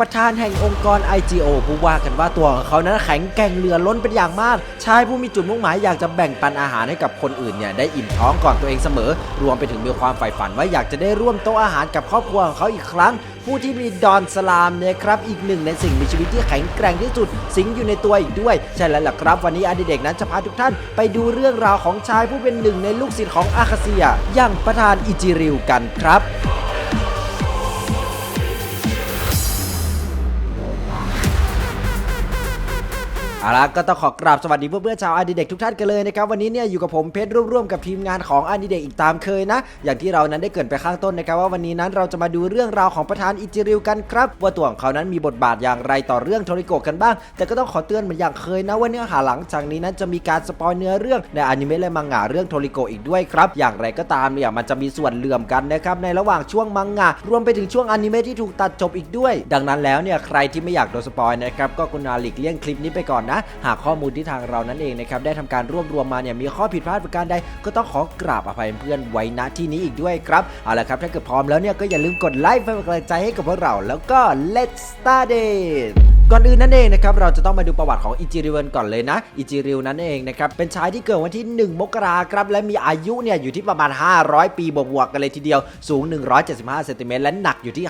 ประธานแห่งองค์กร IGO ผู้ว่ากันว่าตัวของเขานั้นแข็งแกร่งเหลือล้นเป็นอย่างมาก ชายผู้มีจุดมุ่งหมายอยากจะแบ่งปันอาหารให้กับคนอื่นเนี่ยได้อิ่มท้องก่อนตัวเองเสมอ รวมไปถึงมีความใฝ่ฝันว่าอยากจะได้ร่วมโต๊ะอาหารกับครอบครัวของเขาอีกครั้ง ผู้ที่มีดอนสลามเนี่ยครับอีกหนึ่งในสิ่งมีชีวิตที่แข็งแกร่งที่สุด สิงอยู่ในตัวอีกด้วย ใช่แล้วล่ะครับ วันนี้อดีเด็กนั้นจะพาทุกท่าน ไปดูเรื่องราวของชายผู้เป็นหนึ่งในลูกศิษย์ของอาคาเซียอย่างประธานอิจิริวกันครับ เอาละก็ต้องขอกราบสวัสดีเพื่อนๆชาวอาดิเด็กทุกท่านกันเลยนะครับวันนี้เนี่ยอยู่กับผมเพชรร่วมๆกับทีมงานของอาดิเด็กอีกตามเคยนะ อย่างที่เรานั้นได้เกรินไปข้างต้นนะครับว่าวันนี้นั้นเราจะมาดูเรื่องราวของประธานอิจิริวกันครับ ว่าตัวของเขานั้นมีบทบาทอย่างไรต่อเรื่องโทริโกะกันบ้าง แต่ก็ต้องขอเตือนเหมือนอย่างเคยนะว่าเนื้อหาหลังจากนี้นั้นจะมีการสปอยเนื้อเรื่องในอนิเมะและมังงะเรื่องโทริโกะอีกด้วยครับอย่างไรก็ตามเนี่ยมันจะมีส่วนเหลื่อมกันนะครับในระหว่างช่วงมังงะรวมไปถึงช่วงอนิเมะที่ถูกตัดจบอีกด้วย ดังนั้นแล้วเนี่ยใครที่ไม่อยากโดนสปอยนะครับก็กรุณาหลีกเลี่ยงคลิปนี้ไปก่อนนะหากข้อมูลที่ทางเรานั้นเองนะครับได้ทำการรวบรวมมาเนี่ยมีข้อผิดพลาดประการใดก็ต้องขอกราบอภัยเพื่อนไว้ณที่นี้อีกด้วยครับเอาละครับถ้าเกิดพร้อมแล้วเนี่ยก็อย่าลืมกดไลค์เพื่อเป็นกำลังใจให้กับพวกเรา แล้วก็ let's start it ก่อนอื่นนั่นเองนะครับเราจะต้องมาดูประวัติของอิจิริวนก่อนเลยนะอิจิริวนั่นเองนะครับเป็นชายที่เกิดวันที่ 1 มกราครับและมีอายุเนี่ยอยู่ที่ประมาณ 500 ปีบวกๆกันเลยทีเดียวสูง 175เซนติเมตรและหนักอยู่ที่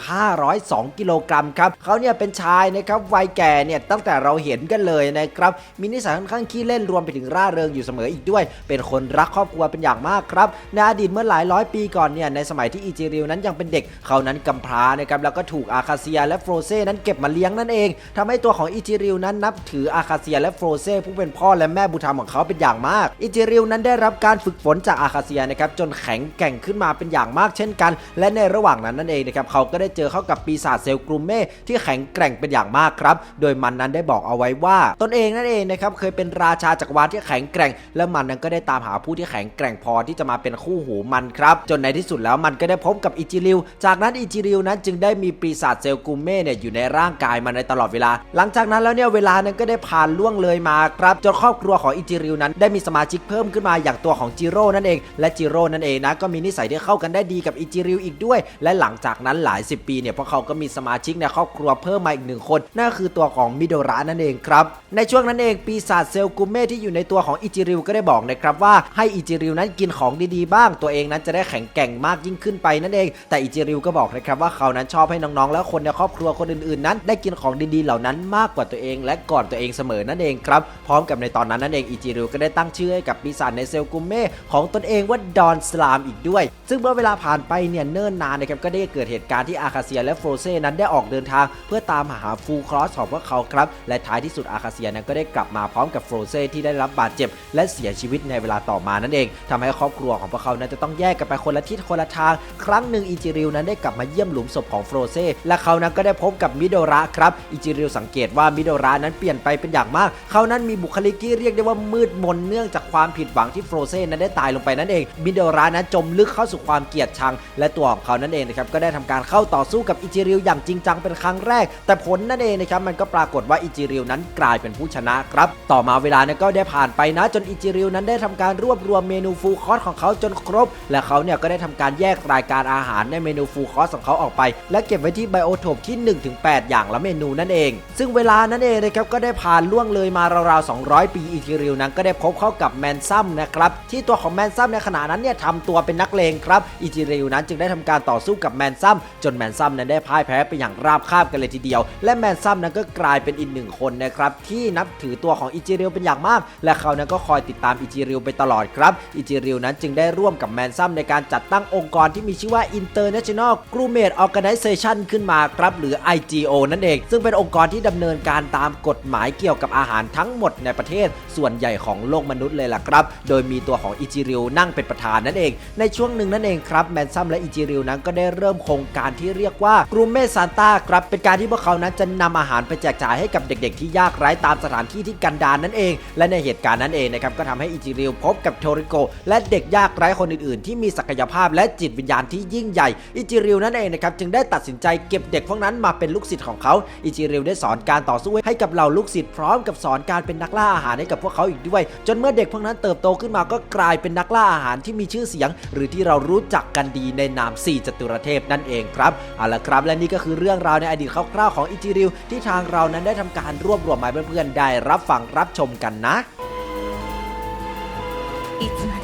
502 กิโลกรัมครับเขาเนี่ยเป็นชายนะครับวัยแก่เนี่ยตั้งแต่เราเห็นกันเลยนะครับมีนิสัยค่อนข้างขี้เล่นรวมไปถึงร่าเริงอยู่เสมออีกด้วย เป็นคนรักครอบครัวเป็นอย่างมากครับในอดีตเมื่อหลายร้อยปีก่อนเนี่ยในสมัยที่อิจิริวนั้นยังเป็นเด็กเขานั้นกำพร้านะครับแล้วก็ถูกอาคาเซียและโฟรเซนั้นเก็บมาเลี้ยงนั่นเองทำให้ตัวของอิจิริวนั้นนับถืออาคาเซียและโฟรเซผู้เป็นพ่อและแม่บุญธรรมของเขาเป็นอย่างมาก อิจิริวนั้นได้รับการฝึกฝนจากอาคาเซียนะครับจนแข็งแกร่งขึ้นมาเป็นอย่างมากเช่นกัน และในระหว่างนั้นนั่นเองนะครับเขาก็ได้เจอเข้ากับปีศาจเซลกรูเม่ที่แข็งแกร่งเป็นอย่างมากครับ โดยมันนั้นได้บอกเอาไว้ว่า ตนเองนั่นเองนะครับเคยเป็นราชาจักรวาลที่แข็งแกร่ง และมันนั้นก็ได้ตามหาผู้ที่แข็งแกร่งพอที่จะมาเป็นคู่หูมันครับจนในที่สุดแล้วมันก็ได้พบกับอิจิริวจากนั้นอิจิริวนั้นจึงได้มีปีศาจเซลกรูเม่เนี่ยอยู่ในร่างกายมันในตลอดเวลาหลังจากนั้นแล้วเนี่ยเวลานั้นก็ได้ผ่านล่วงเลยมาครับจนครอบครัวของอิจิริวนั้น ได้มีสมาชิกเพิ่มขึ้นมาอย่างตัวของจิโร่นั่นเอง และจิโร่นั่นเองนะก็มีนิสัยที่เข้ากันได้ดีกับอิจิริวอีกด้วย และหลังจากนั้นหลายสิบปีเนี่ยพวกเขาก็มีสมาชิกในครอบครัวเพิ่มมาอีกหนึ่งคนนั่นคือตัวของมิโดระนั่นเองครับในช่วงนั้นเองปีศาจเซลกุเม่ที่อยู่ในตัวของอิจิริวก็ได้บอกนะครับว่าให้อิจิริวนั้นกินของดีๆบ้าง ตัวเองนั้นจะได้แข็งแกร่งมากยิ่งขึ้นไปนั่นเอง แต่อิจิริวก็บอกนะครับว่าเขานั้นชอบให้น้องๆ และคนในครอบครัวคนอื่นๆนั้น ได้กินของดีๆเหล่านั้นมากกว่าตัวเอง และก่อนตัวเองเสมอนั่นเองครับ พร้อมกับในตอนนั้นนั่นเองอิจิริวก็ได้ตั้งชื่อให้กับปีศาจในเซลกุมเม่ของตนเองว่าดอนสลามอีกด้วย ซึ่งเมื่อเวลาผ่านไปเนี่ยเนิ่นนานนะครับก็ได้เกิดเหตุการณ์ที่อาคาเซียและโฟรเซนั้นได้ออกเดินทาง เพื่อตามหาฟูลครอสของพวกเขาครับและท้ายที่สุดอาคาเซียนั้นก็ได้กลับมาพร้อมกับโฟรเซที่ได้รับบาดเจ็บ และเสียชีวิตในเวลาต่อมานั่นเองทำให้ครอบครัวของพวกเขานั้นจะต้องแยกกันไปคนละทิศคนละทาง ครั้งหนึ่งอิจิริวนั้นได้กลับมาเยี่ยมหลุมศพของโฟรเซและเขานั้นก็ได้พบกับมิโดระครับอิจิริวสังเกตว่ามิโดระนั้นเปลี่ยนไปเป็นอย่างมาก เขานั้นมีบุคลิกที่เรียกได้ว่ามืดมนเนื่องจากความผิดหวังที่โฟรเซนั้นได้ตายลงไปนั่นเองมิโดระนั้นจมลึกเข้าสู่ความเกลียดชัง และตัวของเขานั่นเองนะครับก็ได้ทำการเข้าต่อสู้กับอิจิริวอย่างจริงจังเป็นครั้งแรก แต่ผลนั่นเองนะครับมันก็ปรากฏว่าอิจิริวนั้นกลายเป็นผู้ชนะครับต่อมาเวลานั้นก็ได้ผ่านไปนะจนอิจิริวนั้นได้ทำการรวบรวมเมนูฟูคอสของเขาจนครบ และเขาเนี่ยก็ได้ทำการแยกรายการอาหารในเมนูฟูคอสของเขาออกไป และเก็บไว้ที่ไบโอโทปที่ 1-8 อย่างละเมนูนั่นเองซึ่งเวลานั้นเองนะครับก็ได้ผ่านล่วงเลยมาราวๆ 200 ปีอิจิริวนั้นก็ได้พบเข้ากับแมนซัมนะครับที่ตัวของแมนซัมในขณะนั้นเนี่ยทำตัวเป็นนักเลงครับอิจิริวนั้นจึงได้ทำการต่อสู้กับแมนซัมจนแมนซัมนั้นได้พ่ายแพ้ไปอย่างราบคาบกันเลยทีเดียว และแมนซัมนั้นก็กลายเป็นอีกหนึ่งคนนะครับที่นับถือตัวของอิจิริวเป็นอย่างมาก และเขานั้นก็คอยติดตามอิจิริวไปตลอดครับอิจิริวนั้นจึงได้ร่วมกับแมนซัมในการจัดตั้งองค์กรที่มีชื่อว่า International Groomate Organization ขึ้นมาครับหรือ IGO นั่นเอง ซึ่งเป็นองค์กรที่ดำเนินการตามกฎหมายเกี่ยวกับอาหารทั้งหมดในประเทศส่วนใหญ่ของโลกมนุษย์เลยล่ะครับ โดยมีตัวของอิจิริวนั่งเป็นประธานนั่นเอง ในช่วงหนึ่งนั่นเองครับแมนซัมและอิจิริวนั้นก็ได้เริ่มโครงการที่เรียกว่ากรูเมซานต้าครับเป็นการที่พวกเขานั้นจะนำอาหารไปแจกจ่ายให้กับเด็กๆ ที่ยากไร้ตามสถานที่ที่กันดารนนั่นเอง และในเหตุการณ์นั้นเองนะครับก็ทำให้อิจิริวพบกับโทริโกและเด็กยากไร้คนอื่นๆ ที่มีศักยภาพและจิตวิญญาณที่ยิ่งใหญ่อิจิริวนั่นเองนะครับจึงได้ตัดสินใจเก็บเด็กพวกนั้นมาเป็นลูกศิษย์ของเขาอิจิริวได้สอนการต่อสู้ให้กับเหล่าลูกศิษย์พร้อมกับสอนการเป็นนักล่าอาหารให้กับพวกเขาอีกด้วย จนเมื่อเด็กพวกนั้นเติบโตขึ้นมาก็กลายเป็นนักล่าอาหารที่มีชื่อเสียง หรือที่เรารู้จักกันดีในนามสี่จตุรเทพนั่นเองครับเอาละครับและนี่ก็คือเรื่องราวในอดีตคร่าวๆของอิจิริวที่ทางเรานั้นได้ทำการรวบรวมมาให้เพื่อนๆได้รับฟังรับชมกันนะ いつまで で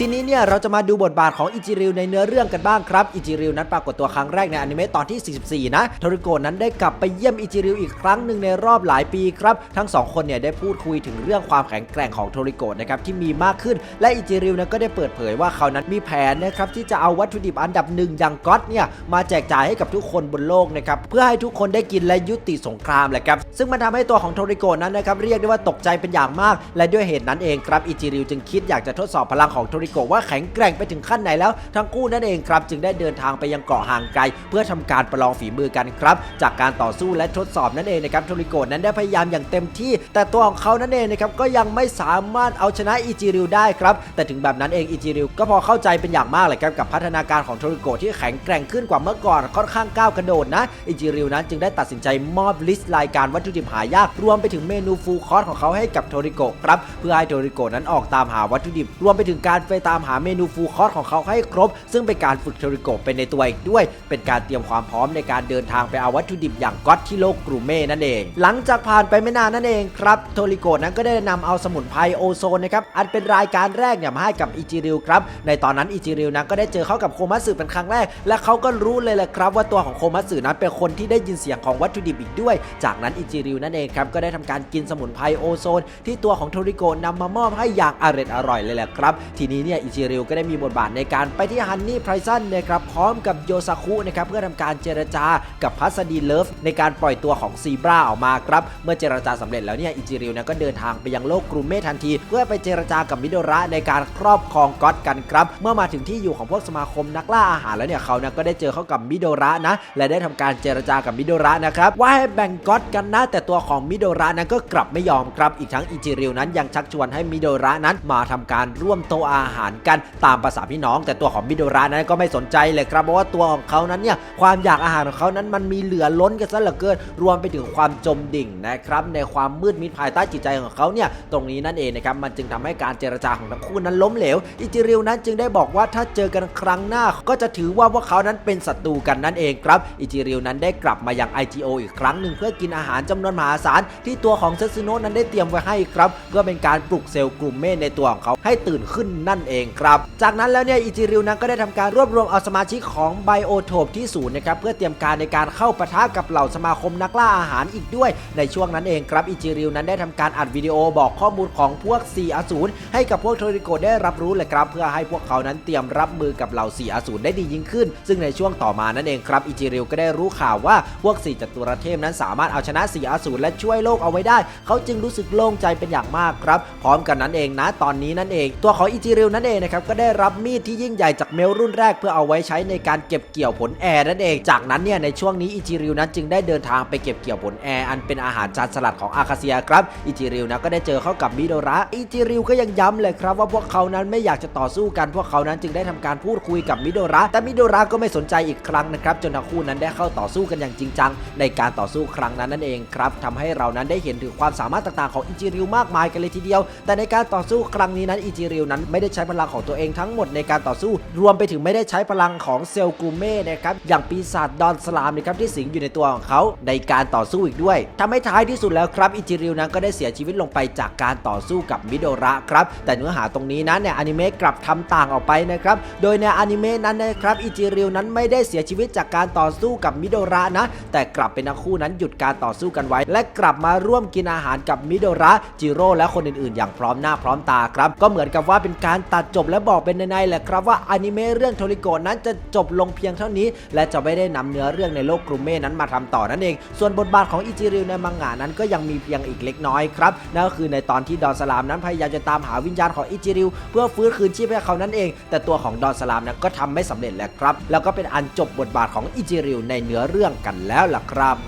ทีนี้เนี่ยเราจะมาดูบทบาทของอิจิริวในเนื้อเรื่องกันบ้างครับ อิจิริวนั้นปรากฏตัวครั้งแรกในอนิเมะตอนที่ 44 นะโทริโกะนั้นได้กลับไปเยี่ยมอิจิริวอีกครั้งหนึ่งในรอบหลายปีครับ ทั้งสองคนเนี่ยได้พูดคุยถึงเรื่องความแข็งแกร่งของโทริโกะนะครับที่มีมากขึ้น และอิจิริวนั้นก็ได้เปิดเผยว่าเขานั้นมีแผนนะครับที่จะเอาวัตถุดิบอันดับหนึ่งอย่างก๊อตเนี่ยมาแจกจ่ายให้กับทุกคนบนโลกนะครับเพื่อให้ทุกคนได้กินและยุติสงครามแหละครับซึ่งมันทำให้ตัวของโทริโกะนั้นนะครับเรียกได้ว่าตกใจเป็นอย่างมาก และด้วยเหตุนั้นเองครับอิจิริวจึงคิดอยากจะทดสอบพลังของโทริโกะว่าแข็งแกร่งไปถึงขั้นไหนแล้ว ทั้งคู่นั่นเองครับ จึงได้เดินทางไปยังเกาะห่างไกล เพื่อทำการประลองฝีมือกันครับ จากการต่อสู้และทดสอบนั่นเองนะครับโทริโกะนั้นได้พยายามอย่างเต็มที่ แต่ตัวของเขานั่นเองนะครับก็ยังไม่สามารถเอาชนะอิจิริวได้ครับแต่ถึงแบบนั้นเองอิจิริวก็พอเข้าใจเป็นอย่างมากเลยครับกับพัฒนาการของโทริโกะที่แข็งแกร่งขึ้นกว่าเมื่อก่อนค่อนข้างก้าวกระโดดนะอิจิริวนั้นจึงได้ตัดสินใจมอบลิสต์รายการวัตถุดิบหายากรวมไปถึงเมนูฟูลคอร์สของเขาให้กับโทริโกะครับเพื่อให้โทริโกะนั้นออกตามหาวัตถุดิบรวมไปถึงการไปตามหาเมนูฟูลคอร์สของเขาให้ครบ ซึ่งเป็นการฝึกโทริโกะไปในตัวอีกด้วย เป็นการเตรียมความพร้อมในการเดินทางไปเอาวัตถุดิบอย่างก๊อตที่โลกกรูเม่นั่นเอง หลังจากผ่านไปไม่นานนั่นเองครับโทริโกะนั้นก็ได้นำเอาสมุนไพรโอโซนนะครับอันเป็นรายการแรกเนี่ยมาให้กับอิจิริวครับในตอนนั้นอิจิริวนั้นก็ได้เจอเข้ากับโคมัสึเป็นครั้งแรก และเขาก็รู้เลยแหละครับ ว่าตัวของโคมัสึนั้นเป็นคนที่ได้ยินเสียงของวัตถุดิบอีกด้วย จากนั้นอิจิริวนั่นเองครับก็ได้ทำการกินสมุนไพรโอโซน ที่ตัวของโทริโกะนำมามอบให้อย่างอร่อยอร่อยเลยแหละครับ ทีนี้เนี่ยอิจิริวก็ได้มีบทบาทในการไปที่ฮันนี่ไพรซันนะครับพร้อมกับโยซาคุนะครับเพื่อทำการเจรจากับพัสดีเลิฟในการปล่อยตัวของซีบราออกมาครับเมื่อเจรจาสำเร็จแล้วเนี่ยอิจิริวเนี่ยก็เดินทางไปยังโลกกรุเมทันที เพื่อไปเจรจากับมิโดระในการครอบครองก๊อตกันครับเมื่อมาถึงที่อยู่ของพวกสมาคมนักล่าอาหารแล้วเนี่ยเขานี่ยก็ได้เจอเข้ากับมิโดระนะและได้ทำการเจรจากับมิโดระนะครับว่าให้แบ่งก๊อตกันนะแต่ตัวของมิโดระนั้นก็กลับไม่ยอมครับอีกทั้งอิจิริวนั้นยังชักชวนให้มิโดระนั้นมาทำการร่วมโตอาหารกันตามภาษาพี่น้อง แต่ตัวของมิโดระนั้นก็ไม่สนใจเลยครับเพราะว่าตัวของเขานั้นเนี่ยความอยากอาหารของเขานั้นมันมีเหลือล้นกันซะเหลือเกิน รวมไปถึงความจมดิ่งนะครับในความมืดมิดภายใต้จิตใจของเขาเนี่ยตรงนี้นั่นเองนะครับมันจึงทำให้การเจรจาของทั้งคู่นั้นล้มเหลวอิจิริวนั้นจึงได้บอกว่าถ้าเจอกันครั้งหน้า ก็จะถือว่าพวกเขานั้นเป็นศัตรูกันนั่นเองครับอิจิริวนั้นได้กลับมายัง IGO อีกครั้งหนึ่งเพื่อกินอาหารจำนวนมหาศาลที่ตัวของเซซึโนะนั้นได้เตรียมไว้ให้ครับเพื่อเป็นการปลุกเซลล์กลุ่มเมฆในตัวของเขาให้ตื่นขึ้นนั่นเองครับ จากนั้นแล้วเนี่ยอิจิริวนั้นก็ได้ทำการรวบรวมเอาสมาชิกของไบโอโทปที่ศูนย์นะครับเพื่อเตรียมการในการเข้าปะทะกับเหล่าสมาคมนักล่าอาหารอีกด้วย ในช่วงนั้นเองครับอิจิริวนั้นได้ทำการอัดวิดีโอบอกข้อมูลของพวก4อสูรให้กับพวกโทริโกะได้รับรู้เลยครับ เพื่อให้พวกเขานั้นเตรียมรับมือกับเหล่า4อสูรได้ดียิ่งขึ้น ซึ่งในช่วงต่อมานั่นเองครับอิจิริวก็ได้รู้ข่าวว่าพวก4จัตุรเทพนั้นสามารถเอาชนะ4อสูรและช่วยโลกเอาไว้ได้ เขาจึงรู้สึกโล่งใจเป็นอย่างมากครับ พร้อมกันนั้นเองนะตอนนี้นั่นเอง ตัวของอิจิริวนั่นเองนะครับก็ได้รับมีดที่ยิ่งใหญ่จากเมลรุ่นแรกเพื่อเอาไว้ใช้ในการเก็บเกี่ยวผลแอร์นั่นเองจากนั้นเนี่ยในช่วงนี้อิจิริวนั้นจึงได้เดินทางไปเก็บเกี่ยวผลแอร์อันเป็นอาหารจานสลัดของอาคาเซียครับอิจิริวนะก็ได้เจอเข้ากับมิโดระอิจิริวก็ยังย้ำเลยครับว่าพวกเขานั้นไม่อยากจะต่อสู้กันพวกเขานั้นจึงได้ทำการพูดคุยกับมิโดระแต่มิโดระก็ไม่สนใจอีกครั้งนะครับจนทั้งคู่นั้นได้เข้าต่อสู้กันอย่างจริงจังในการต่อสู้ครั้งนั้นนั่นเองครับทำให้เรานั้นได้เห็นถึงความสามารถต่างๆของอิจิริวมากมายกันเลยทีเดียว แต่ในการต่อสู้ครั้งนี้นั้นอิจิริวนั้นไม่ได้ใช้พลังของตัวเองทั้งหมดในการต่อสู้ รวมไปถึงไม่ได้ใช้พลังของเซลกูเม่นะครับอย่างปีศาจดอนสลามนะครับที่สิงอยู่ในตัวของเขาในการต่อสู้อีกด้วยทำให้ท้ายที่สุดแล้วครับอิจิริวนั้นก็ได้เสียชีวิตลงไปจากการต่อสู้กับมิโดระครับแต่เนื้อหาตรงนี้นั้นเนี่ยอนิเมะกลับทำต่างออกไปนะครับโดยในอนิเมะนั้นนะครับอิจิริวนั้นไม่ได้เสียชีวิตจากการต่อสู้กับมิโดระนะ แต่กลับเป็นทั้งคู่นั้นหยุดการต่อสู้กันไว้ และกลับมาร่วมกินอาหารกับมิโดระจิโร่และคนอื่นๆ อย่างพร้อมหน้าพร้อมตาครับก็เหมือนกับว่าเป็นการตัดจบและบอกเป็นในๆแหละครับว่าอนิเมะเรื่องโทริโกะนั้นจะจบลงเพียงเท่านี้ และจะไม่ได้นำเนื้อเรื่องในโลกกรุเม่นั้นมาทำต่อนั่นเอง ส่วนบทบาทของอิจิริวในมังงะนั้นก็ยังมีเพียงอีกเล็กน้อยครับนั่นก็คือในตอนที่ดอนสลามนั้นพยายามจะตามหาวิญญาณของอิจิริวเพื่อฟื้นคืนชีพให้เขานั่นเอง แต่ตัวของดอนสลามนั้นก็ทำไม่สำเร็จแล้วครับ แล้วก็เป็นอันจบบทบาทของอิจิริวในเนื้อเรื่องกันแล้วล่ะครับ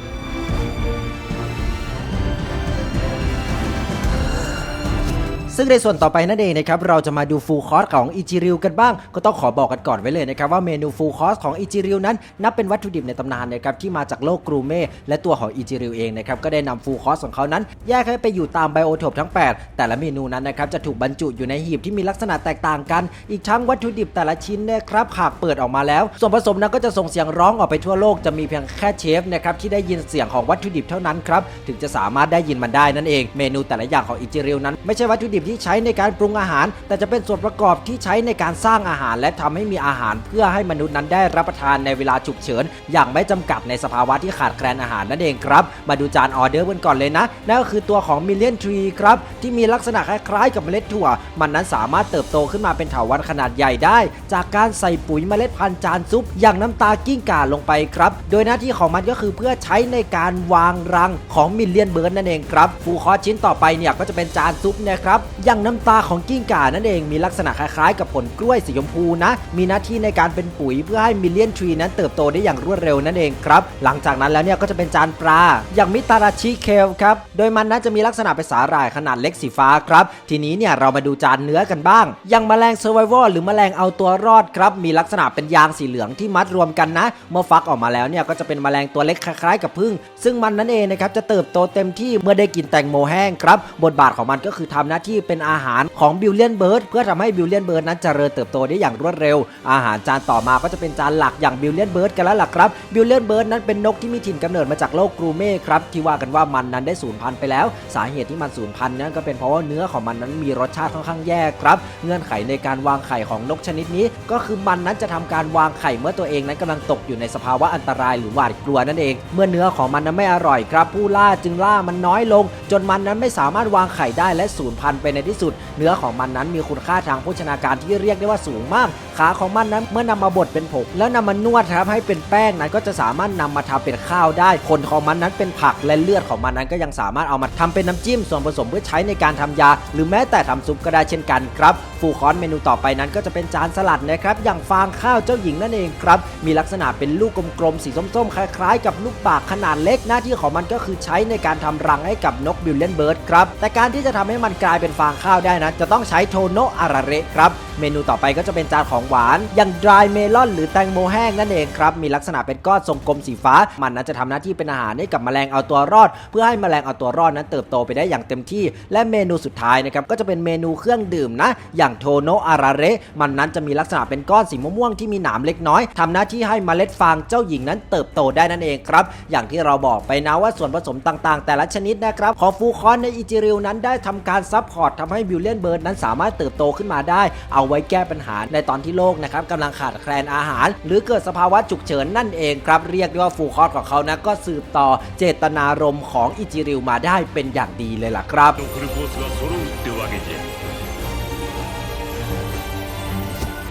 ซึ่งในส่วนต่อไปนั่นเองนะครับเราจะมาดูฟูลคอร์สของอิจิริวกันบ้าง ก็ต้องขอบอกกันก่อนไว้เลยนะครับว่าเมนูฟูลคอร์สของอิจิริวนั้นนับเป็นวัตถุดิบในตำนานนะครับที่มาจากโลกกรูเม่และตัวของอิจิริวเองนะครับก็ได้นำฟูลคอร์สของเขานั้น แยกให้ไปอยู่ตามไบโอโทปทั้ง 8 แต่ละเมนูนั้นนะครับจะถูกบรรจุอยู่ในหีบที่มีลักษณะแตกต่างกัน อีกทั้งวัตถุดิบแต่ละชิ้นนะครับหากเปิดออกมาแล้ว ส่วนผสมนั้นก็จะส่งเสียงร้องออกไปทั่วโลกจะมีเพียงแค่เชฟนะครับที่ได้ยินเสียงของวัตถุดิบเท่านั้นครับถึงจะสามารถได้ยินมันได้นั่นเอง เมนูแต่ละอย่างของอิจิริวนั้นไม่ใช่วัตถุดิบที่ใช้ในการปรุงอาหาร แต่จะเป็นส่วนประกอบที่ใช้ในการสร้างอาหาร และทำให้มีอาหารเพื่อให้มนุษย์นั้นได้รับประทานในเวลาฉุกเฉิน อย่างไม่จำกัดในสภาวะที่ขาดแคลนอาหารนั่นเองครับ มาดูจานออเดอร์กันก่อนเลยนะนั่นก็คือตัวของมิเลียนทรีครับที่มีลักษณะคล้ายๆกับเมล็ดถั่ว มันนั้นสามารถเติบโตขึ้นมาเป็นเถาวัลย์ขนาดใหญ่ได้ จากการใส่ปุ๋ยเมล็ดพันธุ์จานซุป อย่างน้ำตากิ้งก่าลงไปครับโดยหน้าที่ของมันก็คือเพื่อใช้ในการวางรังของมิลเลียนเบิร์ดนั่นเองครับฟูคอชิ้นต่อไปเนี่ยก็จะเป็นจานซุปนะครับอย่างน้ำตาของกิ้งก่านั่นเองมีลักษณะคล้ายๆ กับผลกล้วยสีชมพูนะ มีหน้าที่ในการเป็นปุ๋ยเพื่อให้มิลเลียนทรีนั้นเติบโตได้อย่างรวดเร็วนั่นเองครับหลังจากนั้นแล้วเนี่ยก็จะเป็นจานปลา อย่างมิตาราชิเคลครับโดยมันนั้นจะมีลักษณะเป็นสาหร่ายขนาดเล็กสีฟ้าครับ ทีนี้เนี่ยเรามาดูจานเนื้อกันบ้าง อย่างแมลงเซอร์ไววหรือแมลงเอาตัวรอดครับมีลักษณะเป็นยางสีเหลืองที่มัดรวมกันนะ เมื่อฟักออกมาแล้วเนี่ยก็จะเป็นแมลงตัวเล็กคล้ายๆกับผึ้งซึ่งมันนั่นเองนะครับจะเติบโตเต็มที่เมื่อได้กินแตงโมแห้งครับบทบาทของมันก็คือทำหน้าที่เป็นอาหารของบิลเลียนเบิร์ดเพื่อทำให้บิลเลียนเบิร์ดนั้นเจริญเติบโตได้อย่างรวดเร็ว อาหารจานต่อมาก็จะเป็นจานหลักอย่างบิลเลียนเบิร์ดกันแล้วล่ะครับบิลเลียนเบิร์ดนั้นเป็นนกที่มีถิ่นกำเนิดมาจากโลกกรูเม่ครับที่ว่ากันว่ามันนั้นได้สูญพันธุ์ไปแล้ว สาเหตุที่มันสูญพันธุ์นั้นก็เป็นเพราะว่าเนื้อของมันนั้นมีรสชาติค่อนข้างแย่ครับ เงื่อนไขในการวางไข่ของนกชนิดนี้ ก็คือมันนั้นจะทำการวางไข่เมื่อตัวเองนั้นกำลังตกอยู่ในสภาวะอันตรายหรือหวาดกลัวนั่นเอง เมื่อเนื้อของมันนั้นไม่อร่อยครับ ผู้ล่าจึงล่ามันน้อยลง จนมันนั้นไม่สามารถวางไข่ได้และสูญพันธุ์ไปในที่สุด เนื้อของมันนั้นมีคุณค่าทางโภชนาการที่เรียกได้ว่าสูงมาก ขาของมันนั้นเมื่อนำมาบดเป็นผงแล้วนำมานวดครับให้เป็นแป้งนั้นก็จะสามารถนำมาทำเป็นข้าวได้ขนของมันนั้นเป็นผักและเลือดของมันนั้นก็ยังสามารถเอามาทำเป็นน้ำจิ้มส่วนผสมเพื่อใช้ในการทำยา หรือแม้แต่ทำซุปก็ได้เช่นกันครับฟูคอร์สเมนูต่อไปนั้นก็จะเป็นจานสลัดนะครับอย่างฟางข้าวเจ้าหญิงนั่นเองครับมีลักษณะเป็นลูกกลมๆสีส้มๆ คล้ายๆ กับลูกปากขนาดเล็กหน้าที่ของมันก็คือใช้ในการทำรังให้กับนกบิลเลนเบิร์ดครับแต่การที่จะทำให้มันกลายเป็นฟางข้าวได้นะจะต้องใช้โทโนอาราเระครับ เมนูต่อไปก็จะเป็นจานของหวาน อย่างดรายเมลอนหรือแตงโมแห้งนั่นเองครับ มีลักษณะเป็นก้อนทรงกลมสีฟ้า มันนั้นจะทำหน้าที่เป็นอาหารให้กับแมลงเอาตัวรอด เพื่อให้แมลงเอาตัวรอดนั้นเติบโตไปได้อย่างเต็มที่ และเมนูสุดท้ายนะครับก็จะเป็นเมนูเครื่องดื่มนะ อย่างโทโนอาราเระมันนั้นจะมีลักษณะเป็นก้อนสีม่วงที่มีหนามเล็กน้อยทำหน้าที่ให้เมล็ดฟางเจ้าหญิงนั้นเติบโตได้นั่นเองครับ อย่างที่เราบอกไปนะว่าส่วนผสมต่างๆ แต่ละชนิดนะครับของฟูคอนในอิจิริวนั้นได้ทำการซัพพอร์ตทำให้บิลเลียนเบิร์ดนั้นสามารถเติบโตขึ้นมาได้ เอาไว้แก้ปัญหาในตอนที่โลกนะครับกำลังขาดแคลนอาหาร หรือเกิดสภาวะฉุกเฉินนั่นเองครับ เรียกได้ว่าฟูคอดของเขานะก็สืบต่อเจตนารมณ์ของอิจิริวมาได้เป็นอย่างดีเลยล่ะครับ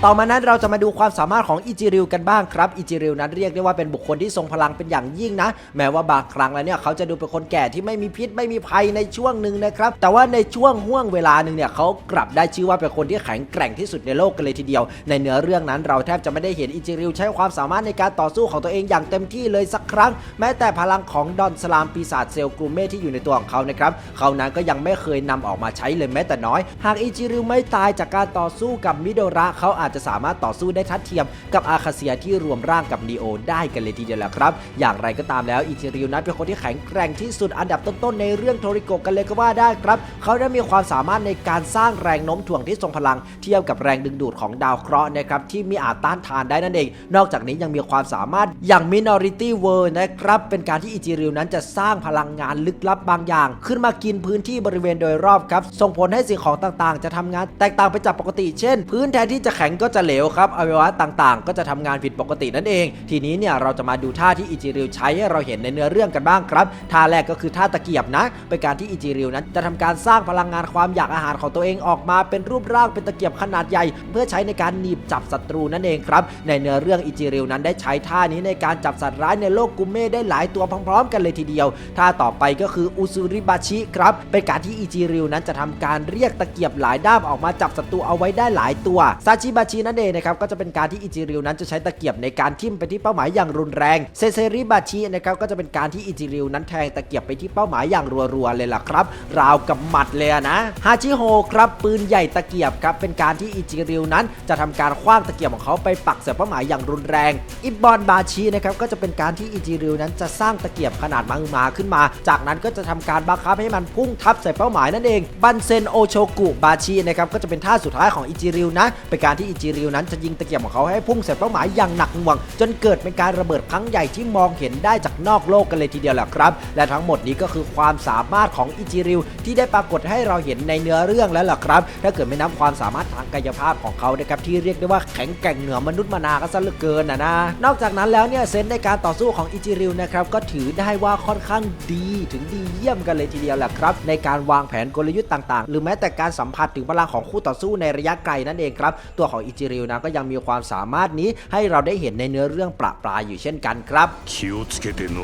ต่อมานั้นเราจะมาดูความสามารถของอิจิริวกันบ้างครับอิจิริวนั้นเรียกได้ว่าเป็นบุคคลที่ทรงพลังเป็นอย่างยิ่งนะ แม้ว่าบางครั้งแล้วเนี่ยเขาจะดูเป็นคนแก่ที่ไม่มีพิษไม่มีภัยในช่วงหนึ่งนะครับแต่ว่าในช่วงห่วงเวลาหนึ่งเนี่ยเขากลับได้ชื่อว่าเป็นคนที่แข็งแกร่งที่สุดในโลกกันเลยทีเดียว ในเนื้อเรื่องนั้นเราแทบจะไม่ได้เห็นอิจิริวใช้ความสามารถในการต่อสู้ของตัวเองอย่างเต็มที่เลยสักครั้ง แม้แต่พลังของดอนสลามปีศาจเซลกรูเม่ที่อยู่ในตัวของเขานะครับเขานั้นก็ยังไม่เคยนำออกมาใช้เลยแม้แต่น้อย หากอิจิริวไม่ตายจากการต่อสู้กับมิโดระเขาอาจจะสามารถต่อสู้ได้ทัดเทียมกับอาคาเซียที่รวมร่างกับนีโอได้กันเลยทีเดียวแหละครับ อย่างไรก็ตามแล้วอิจิริวนั้นเป็นคนที่แข็งแกร่งที่สุดอันดับต้นๆในเรื่องโทริโกกันเลยก็ว่าได้ครับ เขาได้มีความสามารถในการสร้างแรงโน้มถ่วงที่ทรงพลัง เทียบกับแรงดึงดูดของดาวเคราะห์นะครับที่มีอาจต้านทานได้นั่นเอง นอกจากนี้ยังมีความสามารถอย่าง Minority World นะครับเป็นการที่อิจิริวนั้นจะสร้างพลังงานลึกลับบางอย่าง ขึ้นมากินพื้นที่บริเวณโดยรอบครับส่งผลให้สิ่งของต่างๆ จะทำงานแตกต่างไปจากปกติ เช่น พื้นแทนที่จะแข็งก็จะเหลวครับอวัยวะต่างๆ ก็จะทำงานผิดปกตินั่นเอง ทีนี้เนี่ยเราจะมาดูท่าที่อิจิริวใช้ให้เราเห็นในเนื้อเรื่องกันบ้างครับท่าแรกก็คือท่าตะเกียบนะเป็นการที่อิจิริวนั้นจะทำการสร้างพลังงานความอยากอาหารของตัวเองออกมาเป็นรูปร่างเป็นตะเกียบขนาดใหญ่ เพื่อใช้ในการหนีบจับศัตรูนั่นเองครับในเนื้อเรื่องอิจิริวนั้นได้ใช้ท่านี้ในการจับสัตว์ร้ายในโลกกุมเม่ได้หลายตัวพร้อม ๆ กันเลยทีเดียวท่าต่อไปก็คืออุซุริบาชิครับเป็นการที่อิจิริวนั้นจะทำการเรียกตะเกียบหลายด้ามออกมาจับศัตรูเอาไว้ได้หลายตัวซาชิบาชินั่นเองนะครับก็จะเป็นการที่อิจิริวนั้นจะใช้ตะเกียบในการทิ่มไปที่เป้าหมายอย่างรุนแรงเซเซริบาชินะครับก็จะเป็นการที่อิจิริวนั้นแทงตะเกียบไปที่เป้าหมายอย่างรัวๆเลยล่ะครับ ราวกับหมัดเลยนะฮาชิโฮครับปืนใหญ่ตะเกียบครับเป็นการที่อิจิริวนั้นจะทำการคว้างตะเกียบของเขาไปปักใส่เป้าหมายอย่างรุนแรง อิบบอนบาชินะครับก็จะเป็นการที่อิจิริวนั้นจะสร้างตะเกียบขนาดมังมาขึ้นมา จากนั้นก็จะทำการบังคับให้มันพุ่งทับใส่เป้าหมายนั่นเองบันเซนโอโชกุบาชินะครับก็จะเป็นท่าสุดท้ายของอิจิริวนะเป็นการที่อิจิริวนั้นจะยิงตะเกียบของเขาให้พุ่งใส่เป้าหมายอย่างหนักหน่วง จนเกิดเป็นการระเบิดครั้งใหญ่ที่มองเห็นได้จากนอกโลกกันเลยทีเดียวแหละครับ และทั้งหมดนี้ก็คือความสามารถของอิจิริวที่ได้ปรากฏให้เราเห็นในเนื้อเรื่องแล้วล่ะครับ ถ้าเกิดไม่นับความสามารถทางกายภาพของเขานะครับที่เรียกได้ว่าแข็งแกร่งเหนือมนุษย์มานาก็ซะเหลือเกินนะนะนอกจากนั้นแล้วเนี่ยเซนในการต่อสู้ของอิจิริวนะครับก็ถือได้ว่าค่อนข้างดีถึงดีเยี่ยมกันเลยทีเดียวแหละครับ ในการวางแผนกลยุทธ์ต่างๆ หรือแม้แต่การสัมผัสถึงพลังของคู่ต่อสู้ในระยะไกลนั่นเองครับตัวของอิจิริวนะก็ยังมีความสามารถนี้ให้เราได้เห็นในเนื้อเรื่องประปรายอยู่เช่นกันครับ 気をつけての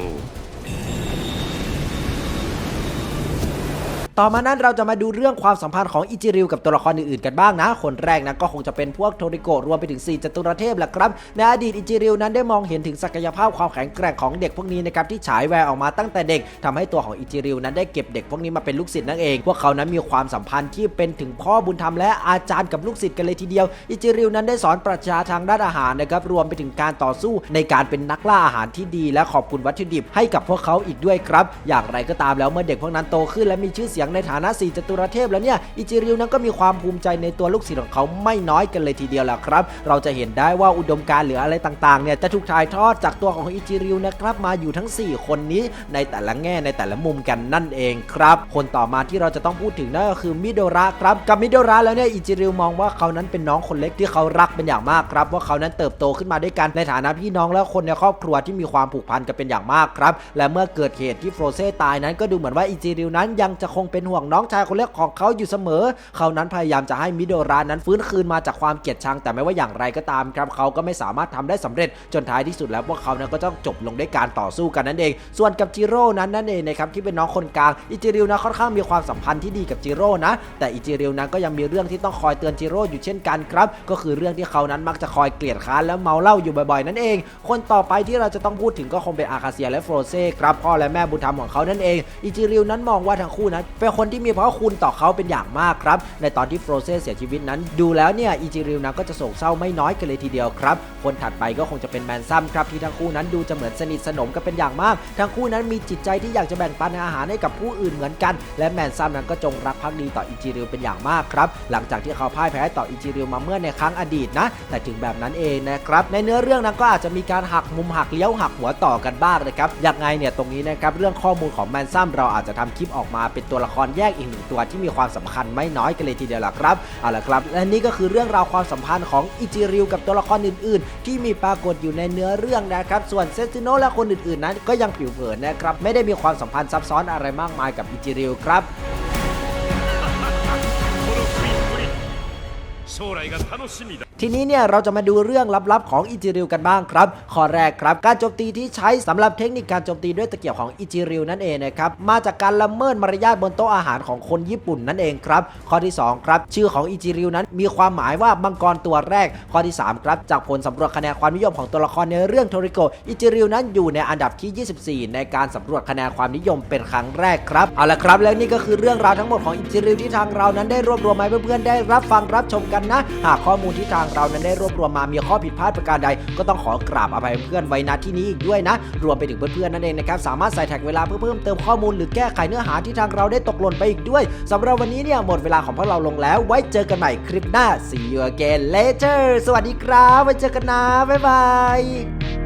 ต่อมานั้นเราจะมาดูเรื่องความสัมพันธ์ของอิจิริวกับตัวละครอื่นๆกันบ้างนะ คนแรกนะก็คงจะเป็นพวกโทริโกะรวมไปถึง 4จตุรเทพแหละครับ ในอดีตอิจิริวนั้นได้มองเห็นถึงศักยภาพความแข็งแกร่งของเด็กพวกนี้นะครับที่ฉายแววออกมาตั้งแต่เด็กทำให้ตัวของอิจิริวนั้นได้เก็บเด็กพวกนี้มาเป็นลูกศิษย์นั่นเอง พวกเขานั้นมีความสัมพันธ์ที่เป็นถึงพ่อบุญธรรมและอาจารย์กับลูกศิษย์กันเลยทีเดียว อิจิริวนั้นได้สอนปรัชญาทางด้านอาหารนะครับรวมไปถึงการต่อสู้ในการเป็นนักล่าอาหารที่ดี และขอบคุณวัตถุดิบให้กับพวกเขาอีกด้วยครับ อย่างไรก็ตามแล้วเมื่อเด็กพวกนั้นโตขึ้นและมีชื่อเสียงในฐานะสี่จตุรเทพแล้วเนี่ยอิจิริวนั้นก็มีความภูมิใจในตัวลูกศิษย์ของเขาไม่น้อยกันเลยทีเดียวแหละครับ เราจะเห็นได้ว่าอุดมการณ์หรืออะไรต่างๆเนี่ยจะถูกถ่ายทอดจากตัวของอิจิริวนะครับมาอยู่ทั้ง 4 คนนี้ในแต่ละแง่ในแต่ละมุมกันนั่นเองครับ คนต่อมาที่เราจะต้องพูดถึงนั่นก็คือมิโดระครับกับมิโดระแล้วเนี่ยอิจิริวมองว่าเขานั้นเป็นน้องคนเล็กที่เขารักเป็นอย่างมากครับ ว่าเขานั้นเติบโตขึ้นมาด้วยกันในฐานะพี่น้องและคนในครอบครัวที่มีความผูกพันกันเป็นอย่างมากครับ และเมื่อเกิดเหตุที่โฟรเซตายนั้นก็ดูเหมือนว่าอิจิริวนั้นยังจะคงเป็นห่วงน้องชายคนเล็กของเขาอยู่เสมอ เขานั้นพยายามจะให้มิโดระนั้นฟื้นคืนมาจากความเกลียดชัง แต่ไม่ว่าอย่างไรก็ตามครับเขาก็ไม่สามารถทำได้สำเร็จจนท้ายที่สุดแล้วพวกเขานั้นก็ต้องจบลงด้วยการต่อสู้กันนั่นเอง ส่วนกับจิโร่นั้นนั่นเองนะครับที่เป็นน้องคนกลางอิจิริวนะค่อนข้างมีความสัมพันธ์ที่ดีกับจิโร่นะ แต่อิจิริวนั้นก็ยังมีเรื่องที่ต้องคอยเตือนจิโร่อยู่เช่นกันครับ ก็คือเรื่องที่เขานั้นมักจะคอยเกลียดค้านแล้วเมาเหล้าอยู่บ่อยๆ นั่นเอง คนต่อไปที่เราจะต้องพูดถึงก็คงเป็นอาคาเซียและโฟรเซ่ครับพ่อและแม่บุญธรรมของเขานั่นเองอิจิริวนั้นมองว่าทั้งคู่นั้นเป็นคนที่มีพระคุณต่อเขาเป็นอย่างมากครับ ในตอนที่โฟรเซ่เสียชีวิตนั้น ดูแล้วเนี่ยอิจิริวนั้นก็จะโศกเศร้าไม่น้อยกันเลยทีเดียวครับ คนถัดไปก็คงจะเป็นแมนซัมครับที่ทั้งคู่นั้นดูจะเหมือนสนิทสนมกันเป็นอย่างมาก ทั้งคู่นั้นมีจิตใจที่อยากจะแบ่งปันอาหารให้กับผู้อื่นเหมือนกัน และแมนซัมนั้นก็จงรักภักดีต่ออิจิริวเป็นอย่างมากครับ หลังจากที่เขาพ่ายแพ้ต่ออิจิริวมาเมื่อในครั้งอดีตนะ แต่ถึงแบบนั้นเองนะครับ ในเนื้อเรื่องนั้นก็อาจจะมีการหักมุมหักเลี้ยวหักหัวต่อกันบ้างนะครับยังไงเนี่ยตรงนี้นะครับเรื่องข้อมูลของแมนซัมเราอาจจะทำคลิปออกมาเป็นตัวละครแยกอีกหนึ่งตัวที่มีความสำคัญไม่น้อยกันเลยทีเดียวล่ะครับเอาละครับและนี่ก็คือเรื่องราวความสัมพันธ์ของอิจิริวกับตัวละครอื่น ๆ ที่มีปรากฏอยู่ในเนื้อเรื่องนะครับ ส่วนเซซิโนะและคนอื่น ๆ นั้นก็ยังผิวเผินนะครับ ไม่ได้มีความสัมพันธ์ซับซ้อนอะไรมากมายกับอิจิริวครับ この食いっぷり将来が楽しみだ ทีนี้เนี่ยเราจะมาดูเรื่องลับๆของอิจิริวกันบ้างครับข้อแรกครับ การโจมตีที่ใช้สำหรับเทคนิคการโจมตีด้วยตะเกียบของอิจิริวนั่นเองนะครับมาจากการละเมิดมารยาทบนโต๊ะอาหารของคนญี่ปุ่นนั่นเองครับข้อที่สองครับ ชื่อของอิจิริวนั้นมีความหมายว่ามังกรตัวแรก ข้อที่สามครับ จากผลสำรวจคะแนนความนิยมของตัวละครในเรื่องโทริโกอิจิริวนั้นอยู่ในอันดับที่ 24 ในการสำรวจคะแนนความนิยมเป็นครั้งแรกครับเอาละครับและนี่ก็คือเรื่องราวทั้งหมดของอิจิริวที่ทางเรานั้นได้รวบรวมมาให้เพื่อนๆได้รับฟังรับชมกันนะ หากข้อมูลที่ทางเรานั้นได้รวบรวมมามีข้อผิดพลาดประการใด ก็ต้องขอกราบอภัยเพื่อนไว้ณที่นี้อีกด้วยนะ รวมไปถึงเพื่อนๆนั่นเองนะครับสามารถใส่แท็กเวลาเพื่อเพิ่มเติมข้อมูลหรือแก้ไขเนื้อหาที่ทางเราได้ตกหล่นไปอีกด้วยสำหรับวันนี้เนี่ยหมดเวลาของพวกเราลงแล้ว ไว้เจอกันใหม่คลิปหน้า see you again later สวัสดีครับไว้เจอกันนะบ๊ายบาย